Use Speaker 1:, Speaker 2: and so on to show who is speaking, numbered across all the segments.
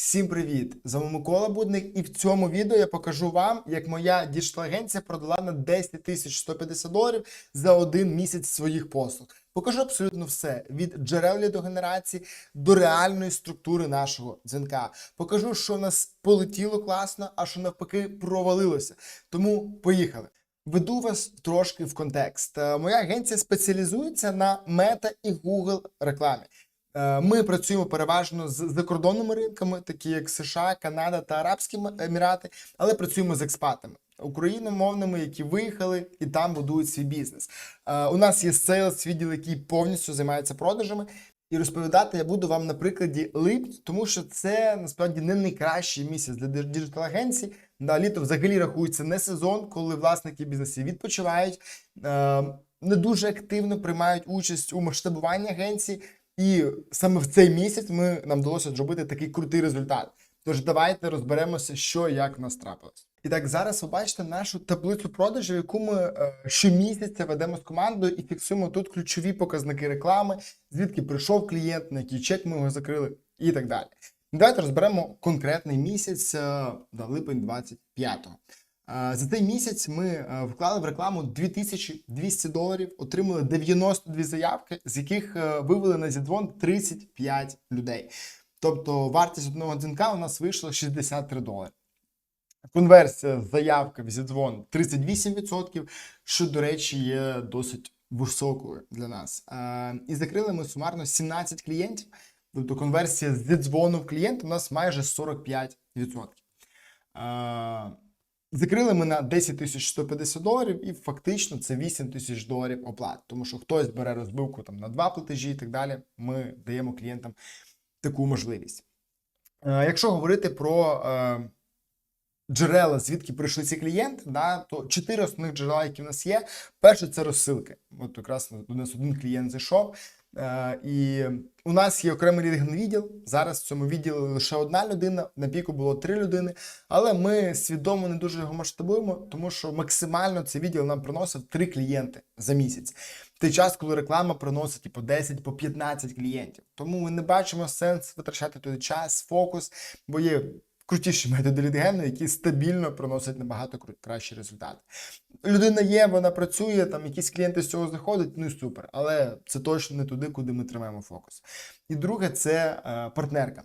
Speaker 1: Всім привіт! З вами Микола Будник, і в цьому відео я покажу вам, як моя діджитал-агенція продала на 10 тисяч 150 доларів за один місяць своїх послуг. Покажу абсолютно все від джерел лідогенерації до реальної структури нашого дзвінка. Покажу, що в нас полетіло класно, а що навпаки провалилося. Тому поїхали. Веду вас трошки в контекст. Е, Моя агенція спеціалізується на мета і Google рекламі. Е, Ми працюємо переважно з закордонними ринками, такі як США, Канада та Арабські Емірати, але працюємо з експатами. Україномовними, які виїхали і там будують свій бізнес. Е, У нас є сейлс відділ, який повністю займається продажами. І розповідати я буду вам на прикладі липня, тому що це насправді не найкращий місяць для діджитал агенцій. Да, літо взагалі рахується не сезон, коли власники бізнесів відпочивають, е, не дуже активно приймають участь у масштабуванні агенції. І саме в цей місяць ми нам вдалося зробити такий крутий результат. Тож давайте розберемося, що як в нас трапилось. І так, зараз ви бачите нашу таблицю продажів, яку ми е, щомісяця ведемо з командою і фіксуємо тут ключові показники реклами, звідки прийшов клієнт, на який чек ми його закрили, і так далі. Давайте розберемо конкретний місяць, е, да, липень 25-го. За цей місяць ми е, вклали в рекламу 2200 доларів, отримали 92 заявки, з яких е, вивели на зідзвон 35 людей. Тобто вартість одного дзвінка у нас вийшла 63 долари. Конверсія заявки в зідзвон 38%, що, до речі, є досить високою для нас. Е, І закрили ми сумарно 17 клієнтів. Тобто конверсія з дзвону в клієнта у нас майже 45%. Закрили ми на 10 тисяч 150 доларів, і фактично це 8 тисяч доларів оплат. Тому що хтось бере розбивку там на два платежі і так далі. Ми даємо клієнтам таку можливість. Е, Якщо говорити про е, джерела, звідки прийшли ці клієнти, да, то чотири основних джерела, які в нас є. Перше це розсилки. От якраз у нас один клієнт зайшов. Е, і у нас є окремий рентген відділ. Зараз в цьому відділі лише одна людина, на піку було три людини. Але ми свідомо не дуже його масштабуємо, тому що максимально цей відділ нам приносив три клієнти за місяць. В той час, коли реклама приносить і по 10, по 15 клієнтів. Тому ми не бачимо сенс витрачати туди час, фокус, бо є крутіші методи лідгену, які стабільно приносять набагато кращі результати. Людина є, вона працює, там якісь клієнти з цього заходять, ну і супер. Але це точно не туди, куди ми тримаємо фокус. І друге, це е, партнерка.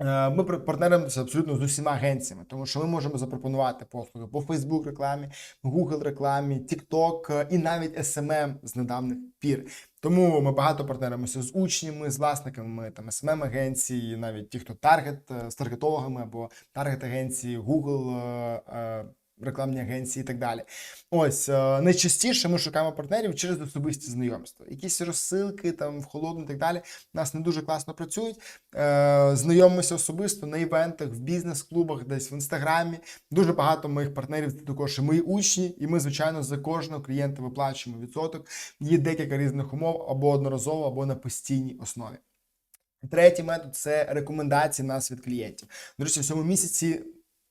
Speaker 1: Е, Ми пар- партнеримося абсолютно з усіма агенціями, тому що ми можемо запропонувати послуги по Facebook рекламі, Google рекламі, TikTok е, і навіть SMM з недавніх пір. Тому ми багато партнеримося з учнями, з власниками там смм агенції, навіть ті, хто таргет е, з таргетологами або таргет агенції, Google. Рекламні агенції і так далі. Ось е, найчастіше ми шукаємо партнерів через особисті знайомства. Якісь розсилки там в холодну і так далі. Нас не дуже класно працюють. Е, знайомимося особисто на івентах, в бізнес-клубах, десь в інстаграмі. Дуже багато моїх партнерів це також і мої учні, і ми, звичайно, за кожного клієнта виплачуємо відсоток. Є декілька різних умов або одноразово, або на постійній основі. Третій метод це рекомендації нас від клієнтів. До речі, в цьому місяці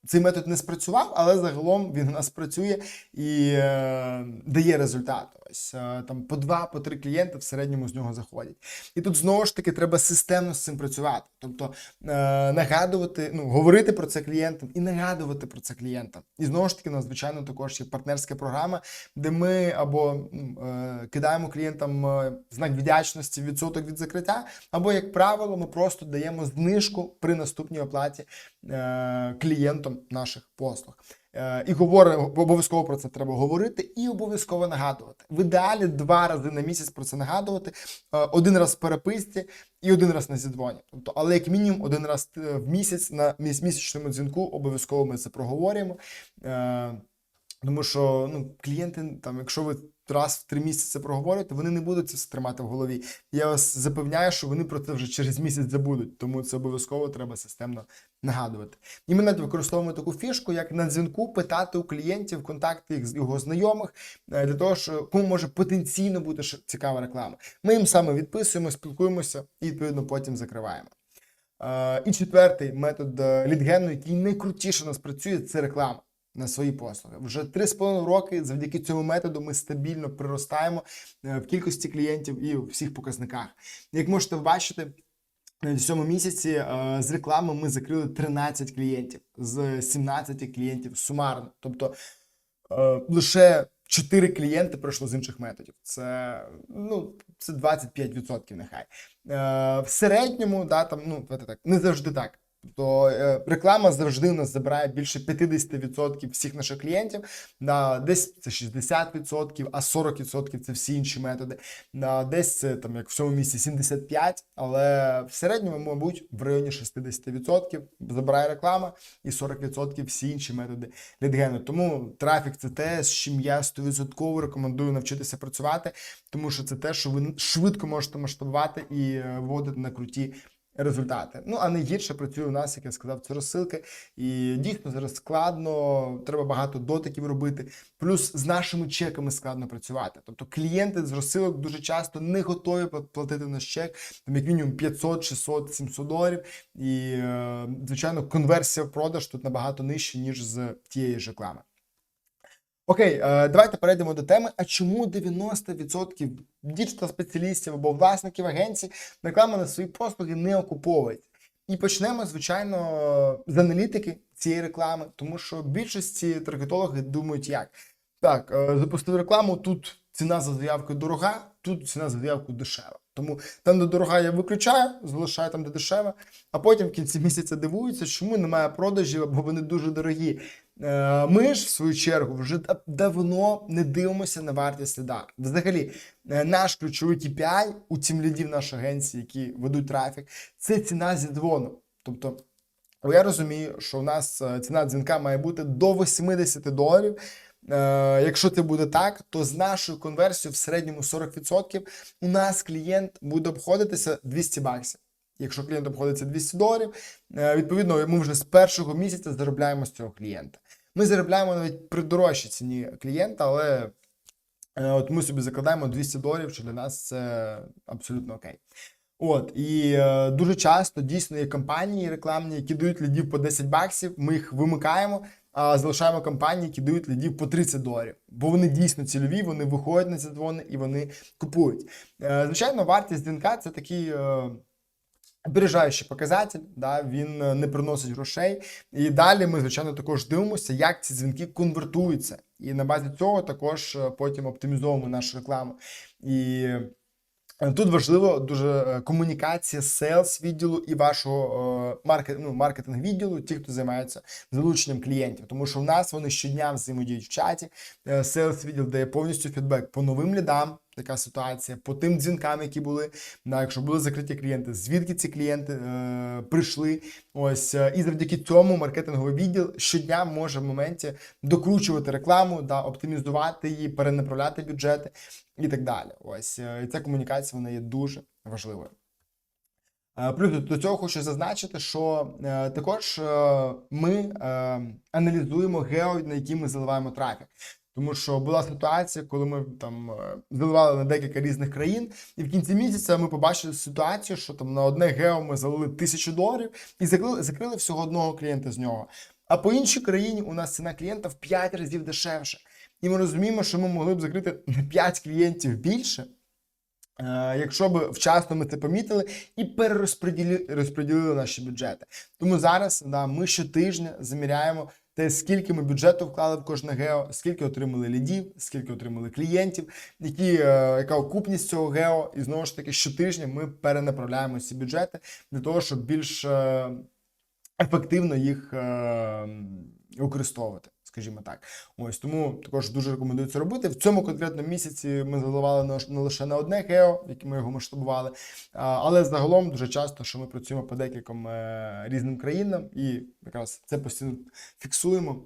Speaker 1: цей метод не спрацював, але загалом він у нас працює і е, дає результат. Ось е, там по два, по три клієнти в середньому з нього заходять. І тут знову ж таки треба системно з цим працювати. Тобто е, нагадувати, ну говорити про це клієнтам і нагадувати про це клієнтам. І знову ж таки, у нас звичайно також є партнерська програма, де ми або м, е, кидаємо клієнтам знак вдячності, відсоток від закриття, або, як правило, ми просто даємо знижку при наступній оплаті клієнтам наших послуг. Е, І говоримо обов'язково про це треба говорити і обов'язково нагадувати. В ідеалі два рази на місяць про це нагадувати, е, один раз в переписці і один раз на зідзвоні. Тобто, але як мінімум один раз е, в місяць на місячному дзвінку обов'язково ми це проговорюємо. Тому що ну, клієнти, там, якщо ви раз в три місяці це проговорюєте, вони не будуть це все тримати в голові. Я вас запевняю, що вони про це вже через місяць забудуть, тому це обов'язково треба системно нагадувати. І ми навіть використовуємо таку фішку, як на дзвінку питати у клієнтів контакти їх його знайомих е, для того, що кому може потенційно бути цікава реклама. Ми їм саме відписуємо, спілкуємося і відповідно потім закриваємо. Е, І четвертий метод е, лідгену, який найкрутіше у нас працює, це реклама на свої послуги. Вже 3,5 роки завдяки цьому методу ми стабільно приростаємо е, в кількості клієнтів і у всіх показниках. Як можете бачити, в цьому місяці е, з реклами ми закрили 13 клієнтів з 17 клієнтів сумарно. Тобто е, лише 4 клієнти пройшло з інших методів. Це ну це 25% нехай. В середньому, да, там, ну так, не завжди так. Тобто е, реклама завжди у нас забирає більше 50% всіх наших клієнтів. Да, десь це 60%, а 40% це всі інші методи. Да, десь це там, як в цьому місці 75%, але в середньому, мабуть, в районі 60% забирає реклама і 40% всі інші методи лідгену. Тому трафік це те, з чим я 100% рекомендую навчитися працювати, тому що це те, що ви швидко можете масштабувати і е, вводити на круті результати. Ну, а найгірше працює у нас, як я сказав, це розсилки. І дійсно зараз складно, треба багато дотиків робити. Плюс з нашими чеками складно працювати. Тобто клієнти з розсилок дуже часто не готові платити наш чек, там як мінімум 500, 600, 700 доларів. І, е, звичайно, конверсія в продаж тут набагато нижча, ніж з тієї ж реклами. Окей, е, давайте перейдемо до теми. А чому 90% діджитал-спеціалістів або власників агенцій реклами на свої послуги не окуповують? І почнемо, звичайно, з аналітики цієї реклами, тому що більшості таргетологи думають, як так, е, запустив рекламу, тут ціна за заявку дорога, тут ціна за заявку дешева. Тому там, де дорога, я виключаю, залишаю там, де дешева, а потім в кінці місяця дивуються, чому немає продажів, або вони дуже дорогі. Е, ми ж, в свою чергу, вже давно не дивимося на вартість ліда. Взагалі, е, наш ключовий KPI у тім лідів нашої агенції, які ведуть трафік, це ціна зі дзвону. Тобто, я розумію, що у нас е, ціна дзвінка має бути до 80 доларів. Якщо це буде так, то з нашою конверсією в середньому 40% у нас клієнт буде обходитися 200 баксів. Якщо клієнт обходиться 200 доларів, відповідно, ми вже з першого місяця заробляємо з цього клієнта. Ми заробляємо навіть при дорожчій ціні клієнта, але от ми собі закладаємо 200 доларів, що для нас це абсолютно окей. От і е, дуже часто дійсно є компанії рекламні, які дають лідів по 10 баксів. Ми їх вимикаємо, а залишаємо компанії, які дають лідів по 30 доларів. Бо вони дійсно цільові, вони виходять на ці дзвони і вони купують. Е, звичайно, вартість дзвінка це такий. Е, Опережаючий показатель, да, він е, не приносить грошей. І далі ми, звичайно, також дивимося, як ці дзвінки конвертуються. І на базі цього також е, потім оптимізовуємо нашу рекламу. І тут важливо дуже комунікація селс відділу і вашого маркет, ну, маркетинг відділу, ті, хто займається залученням клієнтів. Тому що в нас вони щодня взаємодіють в чаті. Селс відділ дає повністю фідбек по новим лідам така ситуація, по тим дзвінкам, які були, да, якщо були закриті клієнти, звідки ці клієнти е, прийшли. Ось е, і завдяки цьому маркетинговий відділ щодня може в моменті докручувати рекламу, да, оптимізувати її, перенаправляти бюджети і так далі. Ось е, ця комунікація вона є дуже важливою. Е, плюс до цього хочу зазначити, що е, також ми аналізуємо гео, на які ми заливаємо трафік. Тому що була ситуація, коли ми там заливали на декілька різних країн, і в кінці місяця ми побачили ситуацію, що там на одне гео ми залили тисячу доларів і закрили, закрили всього одного клієнта з нього. А по іншій країні у нас ціна клієнта в 5 разів дешевше. І ми розуміємо, що ми могли б закрити на 5 клієнтів більше. Е, якщо б вчасно ми це помітили і перерозподілили наші бюджети, тому зараз да, ми щотижня заміряємо те, скільки ми бюджету вклали в кожне гео, скільки отримали лідів, скільки отримали клієнтів, які, е, яка окупність цього гео, і знову ж таки, щотижня ми перенаправляємо ці бюджети для того, щоб більш е, ефективно їх використовувати скажімо так. Ось тому також дуже рекомендую це робити. В цьому конкретному місяці ми заливали не лише на одне гео, яке ми його масштабували, але загалом дуже часто, що ми працюємо по декільком е, різним країнам, і якраз це постійно фіксуємо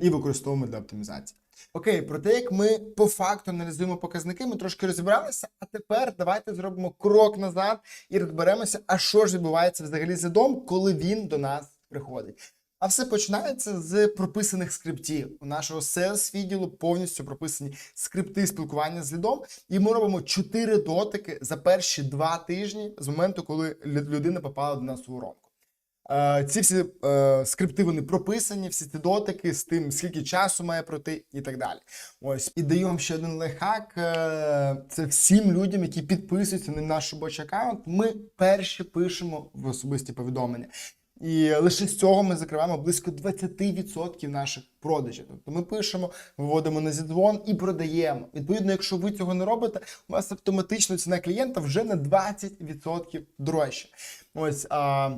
Speaker 1: і використовуємо для оптимізації. Окей, про те, як ми по факту аналізуємо показники, ми трошки розібралися. А тепер давайте зробимо крок назад і розберемося, а що ж відбувається взагалі з лідом, коли він до нас приходить. А все починається з прописаних скриптів. У нашого sales відділу повністю прописані скрипти спілкування з лідом, і ми робимо 4 дотики за перші 2 тижні з моменту, коли людина попала до нас у воронку. Е, Ці всі е, скрипти вони прописані, всі ці дотики з тим, скільки часу має пройти і так далі. Ось і даю вам ще один лайфхак. Е, Це всім людям, які підписуються на наш робочий аккаунт. Ми перші пишемо в особисті повідомлення. І лише з цього ми закриваємо близько 20% наших продажів. Тобто ми пишемо, виводимо на зідзвон і продаємо. Відповідно, якщо ви цього не робите, у вас автоматично ціна клієнта вже на 20% дорожче. Ось а,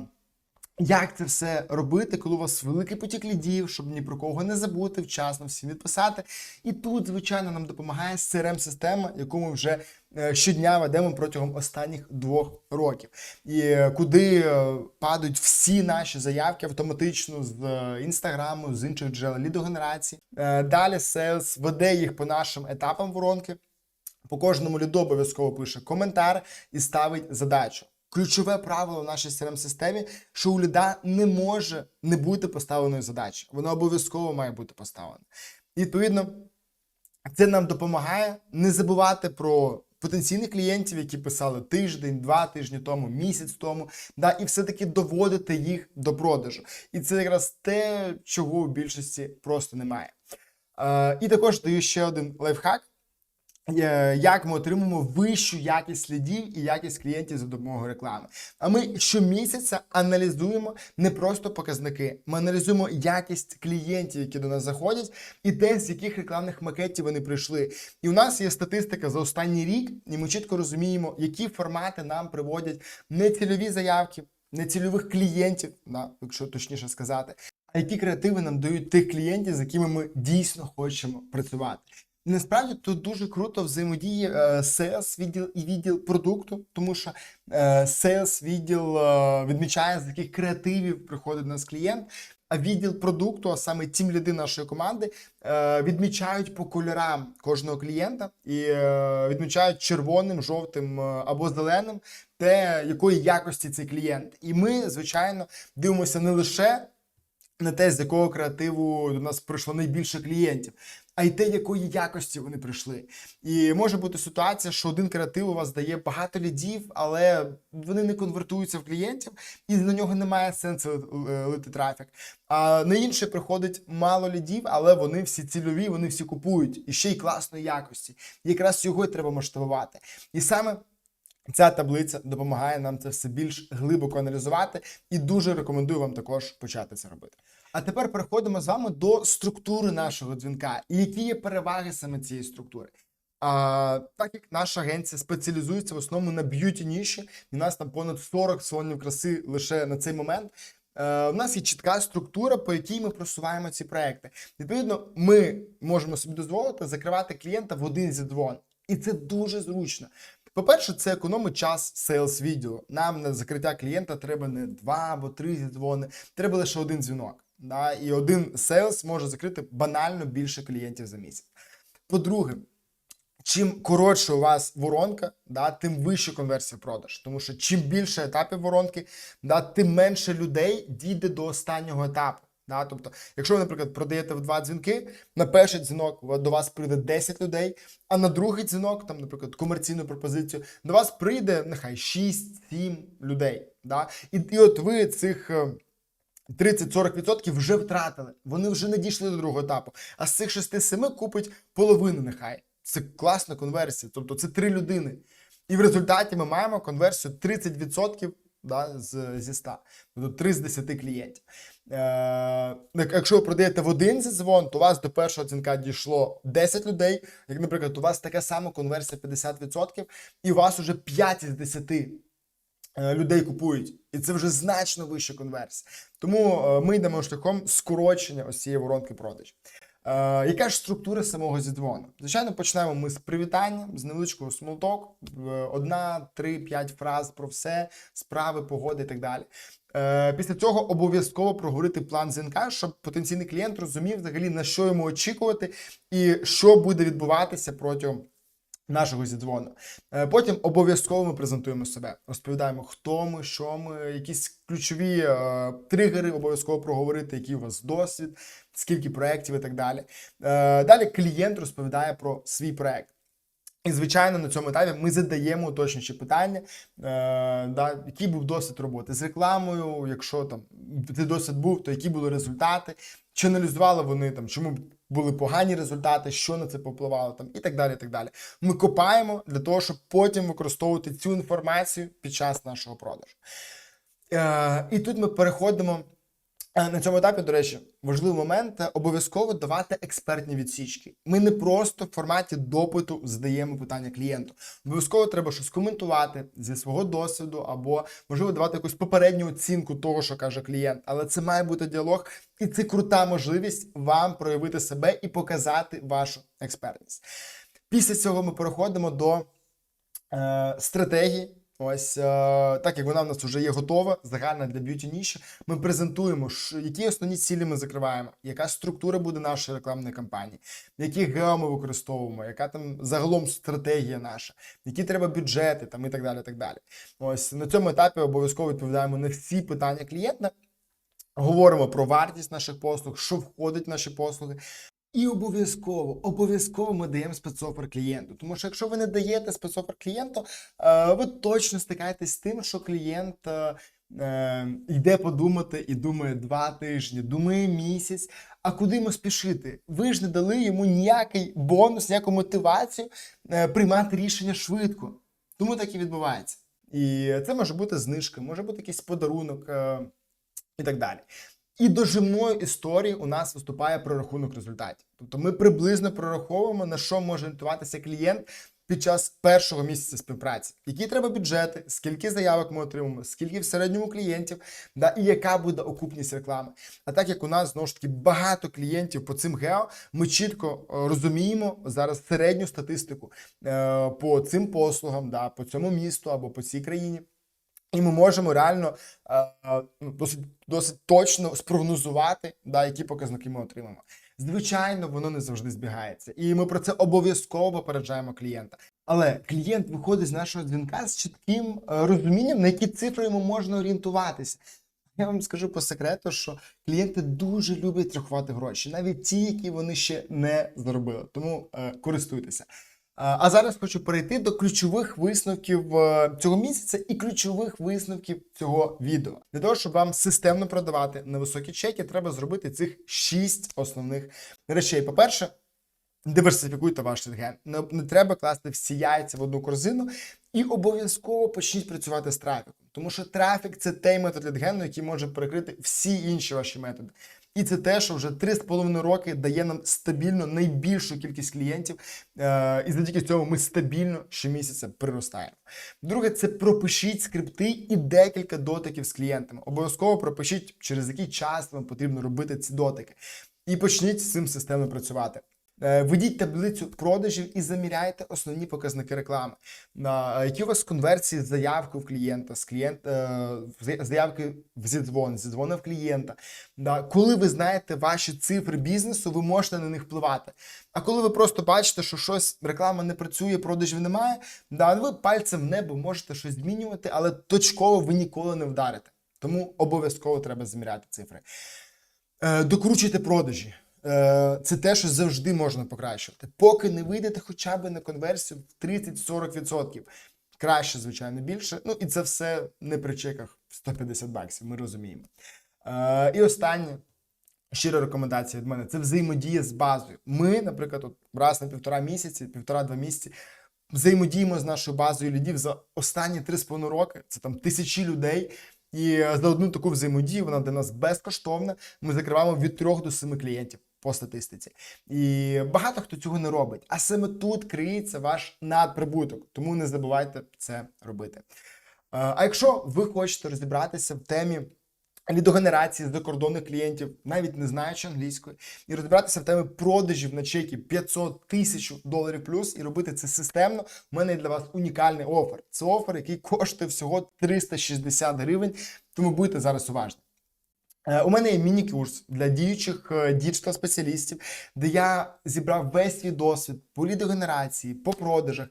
Speaker 1: як це все робити, коли у вас великий потік лідів, щоб ні про кого не забути, вчасно всім відписати. І тут, звичайно, нам допомагає crm система яку ми вже е, щодня ведемо протягом останніх двох років, і е, куди е, падають всі наші заявки автоматично з інстаграму, з інших джерел лідогенерації. Далі Sales веде їх по нашим етапам воронки. По кожному ліду обов'язково пише коментар і ставить задачу. Ключове правило в нашій crm системі що у ліда не може не бути поставленої задачі. Воно обов'язково має бути поставлене. І, відповідно, це нам допомагає не забувати про потенційних клієнтів, які писали тиждень, два тижні тому, місяць тому, да, і все-таки доводити їх до продажу. І це якраз те, чого у більшості просто немає. Е, і також даю ще один лайфхак. Е, Як ми отримуємо вищу якість слідів і якість клієнтів за допомогою реклами? А ми щомісяця аналізуємо не просто показники, ми аналізуємо якість клієнтів, які до нас заходять, і те, з яких рекламних макетів вони прийшли. І у нас є статистика за останній рік, і ми чітко розуміємо, які формати нам приводять нецільові заявки, нецільових клієнтів, да, якщо точніше сказати, а які креативи нам дають тих клієнтів, з якими ми дійсно хочемо працювати. Насправді тут дуже круто взаємодіє е, sales відділ і відділ продукту, тому що е, sales відділ е, відмічає, з яких креативів приходить до нас клієнт. А відділ продукту, а саме тім ліди нашої команди, е, відмічають по кольорам кожного клієнта і е, відмічають червоним, жовтим е, або зеленим, те, якої якості цей клієнт. І ми, звичайно, дивимося не лише на те, з якого креативу до нас прийшло найбільше клієнтів, а й те, якої якості вони прийшли. І може бути ситуація, що один креатив у вас дає багато лідів, але вони не конвертуються в клієнтів, і на нього немає сенсу е, лити трафік. А на інший приходить мало лідів, але вони всі цільові, вони всі купують і ще й класної якості. Якраз його й треба масштабувати. І саме. Ця таблиця допомагає нам це все більш глибоко аналізувати, і дуже рекомендую вам також почати це робити. А тепер переходимо з вами до структури нашого дзвінка і які є переваги саме цієї структури. А, так як наша агенція спеціалізується в основному на б'юті ніші, і у нас там понад 40 салонів краси лише на цей момент. Е, У нас є чітка структура, по якій ми просуваємо ці проекти. Відповідно, ми можемо собі дозволити закривати клієнта в один зі зідзвон. І це дуже зручно. По-перше, це економить час сейлс відділу. Нам на закриття клієнта треба не два або три зідзвони, треба лише один дзвінок. Да? І один сейлс може закрити банально більше клієнтів за місяць. По-друге, чим коротше у вас воронка, да, тим вища конверсія продаж. Тому що чим більше етапів воронки, да, тим менше людей дійде до останнього етапу. Да? Тобто, якщо ви, наприклад, продаєте в два дзвінки, на перший дзвінок до вас прийде 10 людей, а на другий дзвінок, там, наприклад, комерційну пропозицію, до вас прийде нехай 6-7 людей. Да? І, і от ви цих. Е, 30-40% вже втратили. Вони вже не дійшли до другого етапу. А з цих 6-7 купить половину нехай. Це класна конверсія. Тобто це 3 людини. І в результаті ми маємо конверсію 30% да, з, зі 100. Тобто 3 з 10 клієнтів. Е, якщо ви продаєте в один зідзвон, то у вас до першого дзвінка дійшло 10 людей. Як, наприклад, у вас така сама конверсія 50%, і у вас уже 5 із 10 е, людей купують. І це вже значно вища конверсія. Тому е, ми йдемо шляхом скорочення ось цієї воронки продажів. Е, яка ж структура самого зідзвону? Звичайно, почнемо ми з привітання, з невеличкого смолток, одна, три, п'ять фраз про все, справи, погоди і так далі. Е, Після цього обов'язково проговорити план дзвінка, щоб потенційний клієнт розумів взагалі на що йому очікувати і що буде відбуватися протягом. Нашого зідзвону. Е, Потім обов'язково ми презентуємо себе, розповідаємо, хто ми, що ми, якісь ключові е, тригери, обов'язково проговорити, який у вас досвід, скільки проєктів і так далі. Е, далі клієнт розповідає про свій проєкт. І, звичайно, на цьому етапі ми задаємо уточнюючі питання, е, да, який був досвід роботи з рекламою, якщо там цей досвід був, то які були результати, чи аналізували вони там, чому були погані результати, що на це попливало, там, і так далі. і так далі. Ми копаємо для того, щоб потім використовувати цю інформацію під час нашого продажу. Е, і тут ми переходимо. Е, На цьому етапі, до речі, важливий момент е, обов'язково давати експертні відсічки. Ми не просто в форматі допиту задаємо питання клієнту. Обов'язково треба щось коментувати зі свого досвіду, або можливо давати якусь попередню оцінку того, що каже клієнт. Але це має бути діалог, і це крута можливість вам проявити себе і показати вашу експертність. Після цього ми переходимо до е, стратегії. Ось е, так як вона в нас вже є готова, загальна для б'юті ніші, ми презентуємо, які основні цілі ми закриваємо, яка структура буде нашої рекламної кампанії, які гео ми використовуємо, яка там загалом стратегія наша, які треба бюджети там і так далі. так далі. Ось на цьому етапі обов'язково відповідаємо на всі питання клієнта. Говоримо про вартість наших послуг, що входить в наші послуги. І обов'язково, обов'язково ми даємо спецофер клієнту. Тому що якщо ви не даєте спецофер клієнту, е, ви точно стикаєтесь з тим, що клієнт е, е, йде подумати і думає два тижні, думає місяць. А куди йому спішити? Ви ж не дали йому ніякий бонус, ніяку мотивацію приймати рішення швидко. Тому так і відбувається. І це може бути знижка, може бути якийсь подарунок і так далі. І дожимною історією у нас виступає прорахунок результатів. Тобто ми приблизно прораховуємо, на що може орієнтуватися клієнт під час першого місяця співпраці. Які треба бюджети, скільки заявок ми отримуємо, скільки в середньому клієнтів, да, і яка буде окупність реклами. А так як у нас знову ж таки багато клієнтів по цим гео, ми чітко е, розуміємо зараз середню статистику е, по цим послугам, да, по цьому місту або по цій країні. І ми можемо реально е, е, ну, досить, досить точно спрогнозувати, да, які показники ми отримаємо. Звичайно, воно не завжди збігається, і ми про це обов'язково попереджаємо клієнта. Але клієнт виходить з нашого дзвінка з чітким е, розумінням, на які цифри йому можна орієнтуватися. Я вам скажу по секрету, що клієнти дуже люблять рахувати гроші, навіть ті, які вони ще не заробили. Тому е, користуйтеся. А зараз хочу перейти до ключових висновків е, цього місяця і ключових висновків цього відео. Для того, щоб вам системно продавати на високі чеки, треба зробити цих шість основних речей. По-перше, диверсифікуйте ваш рентген. Не, треба класти всі яйця в одну корзину і обов'язково почніть працювати з трафіком. Тому що трафік це той метод лідгену, який може перекрити всі інші ваші методи. І це те, що вже 3,5 роки дає нам стабільно найбільшу кількість клієнтів, е, і завдяки цьому ми стабільно щомісяця приростаємо. Друге, це пропишіть скрипти і декілька дотиків з клієнтами. Обов'язково пропишіть, через який час вам потрібно робити ці дотики. І почніть з цим системно працювати. Е, Ведіть таблицю продажів і заміряйте основні показники реклами. Які у вас конверсії з заявки в клієнта, з клієнт, е, заявки в зідзвон, зідзвони в клієнта. Коли ви знаєте ваші цифри бізнесу, ви можете на них впливати. А коли ви просто бачите, що щось реклама не працює, продажів немає, да, ви пальцем в небо можете щось змінювати, але точково ви ніколи не вдарите. Тому обов'язково треба заміряти цифри. Е, Докручуйте продажі. Е, Це те, що завжди можна покращувати. Поки не вийдете хоча б на конверсію в 30-40%. Краще, звичайно, більше. Ну і це все не при чеках в 150 баксів, ми розуміємо. Е, І останнє. Щира рекомендація від мене це взаємодія з базою. Ми, наприклад, от раз на півтора місяці, півтора-два місяці взаємодіємо з нашою базою лідів за останні 3,5 роки. Це там тисячі людей. І за одну таку взаємодію вона для нас безкоштовна. Ми закриваємо від 3 до 7 клієнтів по статистиці. І багато хто цього не робить. А саме тут криється ваш надприбуток. Тому не забувайте це робити. Е, А якщо ви хочете розібратися в темі лідогенерації з закордонних клієнтів, навіть не знаючи англійської, і розбиратися в темі продажів на чеки 500 тисяч доларів плюс і робити це системно. У мене для вас унікальний офер. Це офер, який коштує всього 360 гривень. Тому будьте зараз уважні. Е, У мене є міні-курс для діючих діджитал спеціалістів, де я зібрав весь свій досвід по лідогенерації, по продажах.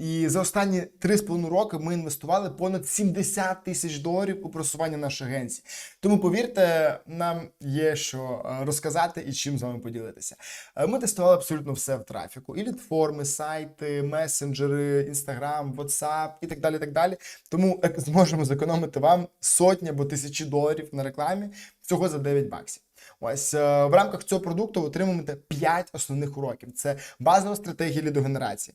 Speaker 1: І за останні 3,5 роки ми інвестували понад 70 тисяч доларів у просування нашої агенції. Тому повірте, нам є що е, розказати і чим з вами поділитися. Е, Ми тестували абсолютно все в трафіку: і лідформи, сайти, месенджери, Instagram, WhatsApp і так далі. так далі. Тому зможемо зекономити вам сотні або тисячі доларів на рекламі всього за 9 баксів. Ось е, в рамках цього продукту ви отримуєте 5 основних уроків: це базова стратегія лідогенерації.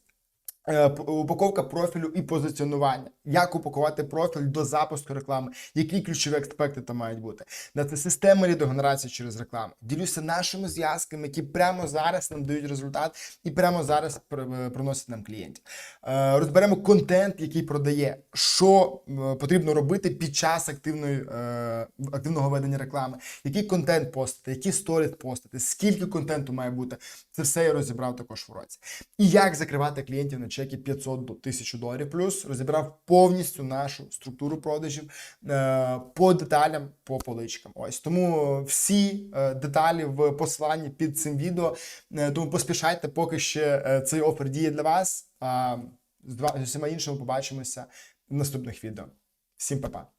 Speaker 1: Е, Упаковка профілю і позиціонування. Як упакувати профіль до запуску реклами, які ключові аспекти там мають бути. Да, Це система лідогенерації через рекламу. Ділюся нашими зв'язками, які прямо зараз нам дають результат і прямо зараз пр- приносять нам клієнтів. Е, Розберемо контент, який продає, що е, потрібно робити під час активної, е, активного ведення реклами, який контент постити, які сторіс постити, скільки контенту має бути. Це все я розібрав також в році. І як закривати клієнтів на чеки 500 до 1000 доларів плюс, розібрав повністю нашу структуру продажів е, по деталям, по поличкам. Ось тому всі е, деталі в посиланні під цим відео. Е, Тому поспішайте, поки ще цей офер діє для вас. А з усіма іншими побачимося в наступних відео. Всім па-па!